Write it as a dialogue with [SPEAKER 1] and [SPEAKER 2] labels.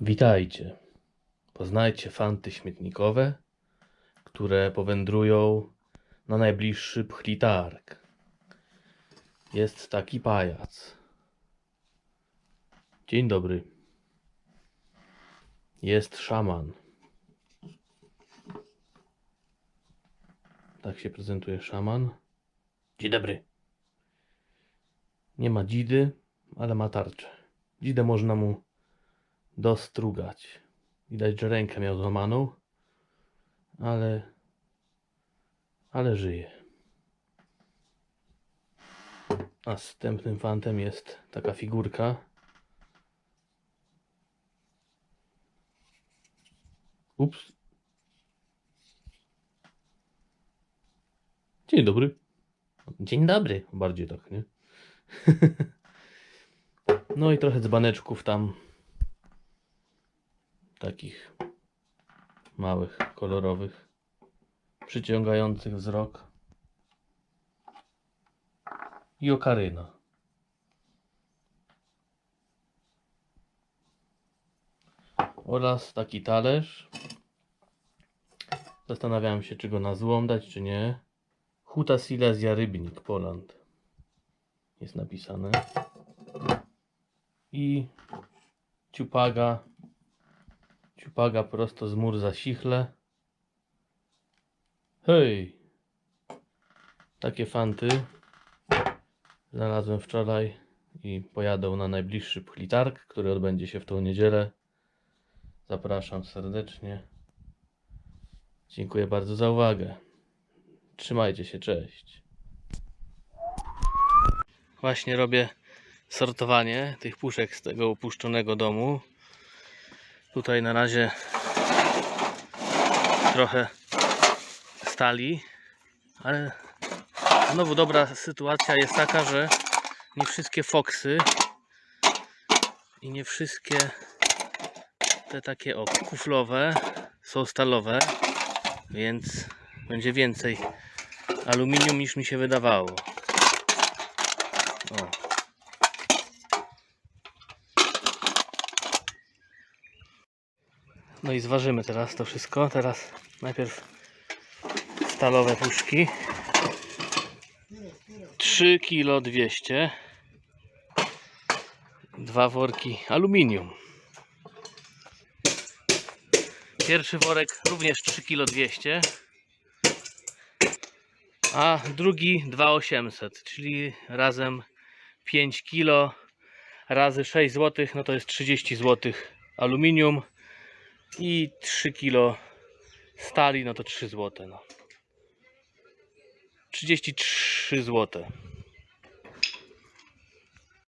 [SPEAKER 1] Witajcie. Poznajcie fanty śmietnikowe, które powędrują na najbliższy pchlitarg. Jest taki pajac. Dzień dobry. Jest szaman. Tak się prezentuje szaman. Dzień dobry. Nie ma dzidy, ale ma tarczę. Dzidę można mu dostrugać. Widać, że rękę miał złamaną, ale, ale żyje. Następnym fantem jest taka figurka. Ups. Dzień dobry. Dzień dobry. Bardziej tak, nie? no i trochę dzbaneczków tam takich małych, kolorowych, przyciągających wzrok i okaryna. Oraz taki talerz. Zastanawiałem się, czy go na złom dać, czy nie. Huta Silesia Rybnik, Poland. Jest napisane. I ciupaga Ciupaga prosto z mur za sichle. Hej! Takie fanty znalazłem wczoraj i pojadą na najbliższy pchlitarg, który odbędzie się w tą niedzielę. Zapraszam serdecznie. Dziękuję bardzo za uwagę. Trzymajcie się, cześć. Właśnie robię sortowanie tych puszek z tego opuszczonego domu. Tutaj na razie trochę stali, ale znowu dobra sytuacja jest taka, że nie wszystkie foksy i nie wszystkie te takie o kuflowe są stalowe, więc będzie więcej aluminium niż mi się wydawało. O. No i zważymy teraz to wszystko. Teraz najpierw stalowe puszki. 3 kg 200. Dwa worki aluminium. Pierwszy worek również 3 kg 200. A drugi 2800, czyli razem 5 kg razy 6 zł, no to jest 30 zł aluminium i 3 kg stali, no to 3 zł. No. 33 zł.